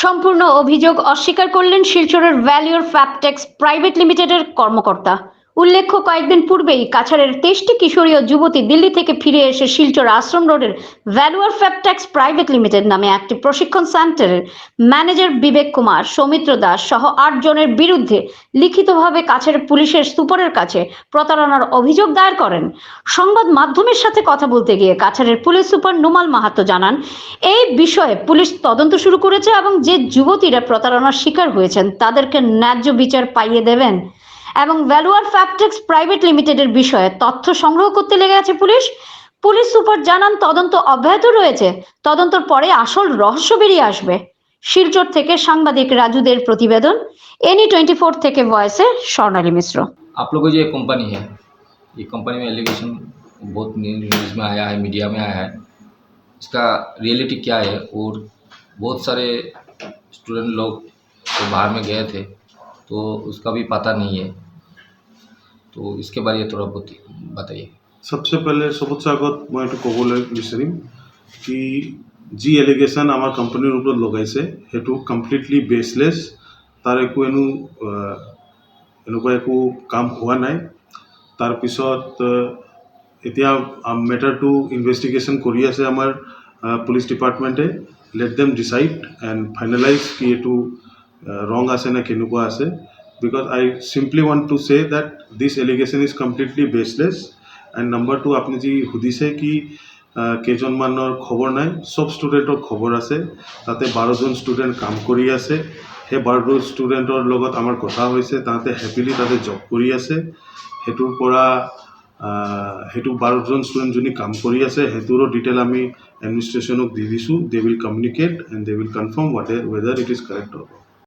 সম্পূর্ণ অভিযোগ অস্বীকার করলেন শিলচরের ভ্যালিওর ফ্যাপটেক্স প্রাইভেট লিমিটেডের কর্মকর্তা। উল্লেখ্য, কয়েকদিন পূর্বেই কাছাড়ের তেইশটি কিশোরী ও যুবতী দিল্লি থেকে ফিরে এসে শিলচর আশ্রম রোডের ভ্যালুয়ার ফ্যাপটেক্স প্রাইভেট লিমিটেড নামে একটি প্রশিক্ষণ সেন্টারের ম্যানেজার বিবেক কুমার, সৌমিত্র দাস সহ আট জনের বিরুদ্ধে লিখিতভাবে কাছের পুলিশের সুপারের কাছে প্রতারণার অভিযোগ দায়ের করেন। সংবাদ মাধ্যমের সাথে কথা বলতে গিয়ে কাছাড়ের পুলিশ সুপার নুমাল মাহাতো জানান, এই বিষয়ে পুলিশ তদন্ত শুরু করেছে এবং যে যুবতীরা প্রতারণার শিকার হয়েছেন তাদেরকে ন্যায্য বিচার পাইয়ে দেবেন। এবং ভ্যালুয়ার ফ্যাপটেক্স প্রাইভেট লিমিটেডের বিষয়ে তথ্য সংগ্রহ করতে লেগে আছে পুলিশ পুলিশ সুপার জানান তদন্ত অব্যাহত রয়েছে তদন্তর পরে আসল রহস্য বেরিয়ে আসবে শিলচর থেকে সাংবাদিক রাজুদের প্রতিবেদন এনি টোয়েন্টি ফোর থেকে ভয়েসে স্বর্ণালী মিশ্র आप लोगों की जो एक कंपनी है ये कंपनी में एलिगेशन बहुत न्यू- न्यूज़ में आया है मीडिया में आया है इसका रियलिटी क्या है और बहुत सारे स्टूडेंट लोग तो बाहर में गए थे तो उसका भी पता नहीं है तो इसके बारे में थोड़ा बहुत बताइए सबसे पहले সবতছে আগত মই এইটো ক'বলৈ বিচাৰিম কি যি এলিগেশ্যন আমাৰ কোম্পানীৰ ওপৰত লগাইছে সেইটো কমপ্লিটলি বেচলেছ তাৰ একো এনো আহ, এনেকুৱা একো কাম হোৱা নাই তাৰপিছত আহ, এতিয়া মেটাৰটো ইনভেষ্টিগেশ্যন কৰি আছে আমাৰ police ডিপাৰ্টমেণ্টে let them decide and finalise কি এইটো ৰং আছে নে, কেনেকুৱা আছে because I simply want to say that this allegation is completely baseless and number two আপুনি যি সুধিছে কি কেইজনমানৰ খবৰ নাই, চব ষ্টুডেণ্টৰ খবৰ আছে। তাতে বাৰজন ষ্টুডেণ্ট কাম কৰি আছে। সেই বাৰজন ষ্টুডেণ্টৰ লগত আমাৰ কথা হৈছে, তাহাঁতে হেপিলি তাতে জব কৰি আছে। সেইটোৰ পৰা সেইটো বাৰজন ষ্টুডেণ্ট যোনে কাম কৰি আছে, সেইটোৰো ডিটেইল আমি এডমিনিষ্ট্ৰেশ্যনক দি দিছোঁ। They will communicate and they will confirm what whether it is correct or